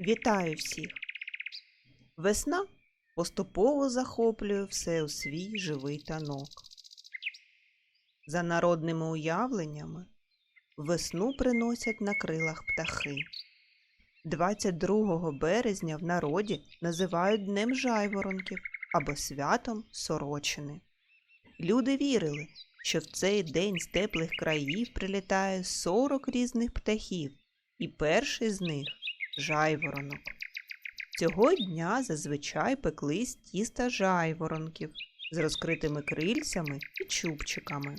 Вітаю всіх! Весна поступово захоплює все у свій живий танок. За народними уявленнями, весну приносять на крилах птахи. 22 березня в народі називають Днем Жайворонків або святом Сорочини. Люди вірили, що в цей день з теплих країв прилітає 40 різних птахів, і перший з них жайворонок. Цього дня зазвичай пекли з тіста жайворонків з розкритими крильцями і чубчиками.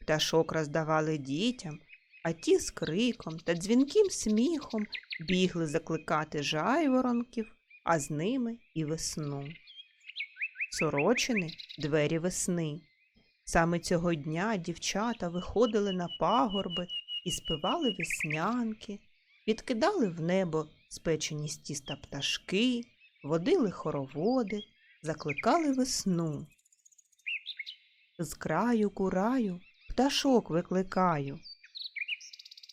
Пташок роздавали дітям, а ті з криком та дзвінким сміхом бігли закликати жайворонків, а з ними і весну. Сорочини двері весни. Саме цього дня дівчата виходили на пагорби і співали веснянки, відкидали в небо спечені з тіста пташки, водили хороводи, закликали весну. З краю кураю пташок викликаю.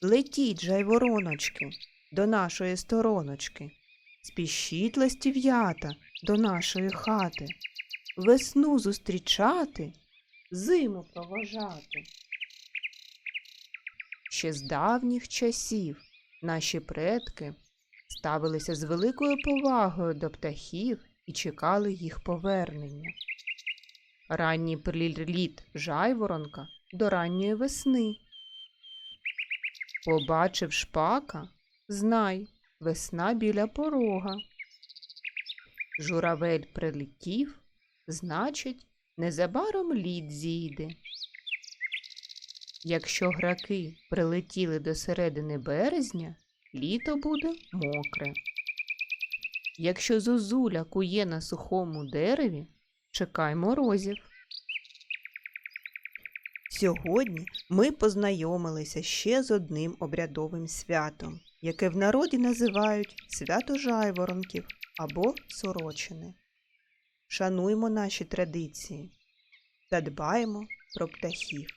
Летіть, жайвороночки, до нашої стороночки, спішіть ластів'ята до нашої хати, весну зустрічати, зиму провожати. Ще з давніх часів наші предки ставилися з великою повагою до птахів і чекали їх повернення. Ранній приліт жайворонка до ранньої весни. Побачив шпака, знай, весна біля порога. Журавель прилетів, значить, незабаром лід зійде. Якщо граки прилетіли до середини березня, літо буде мокре. Якщо зозуля кує на сухому дереві, чекай морозів. Сьогодні ми познайомилися ще з одним обрядовим святом, яке в народі називають свято жайворонків або сорочини. Шануймо наші традиції та дбаємо про птахів.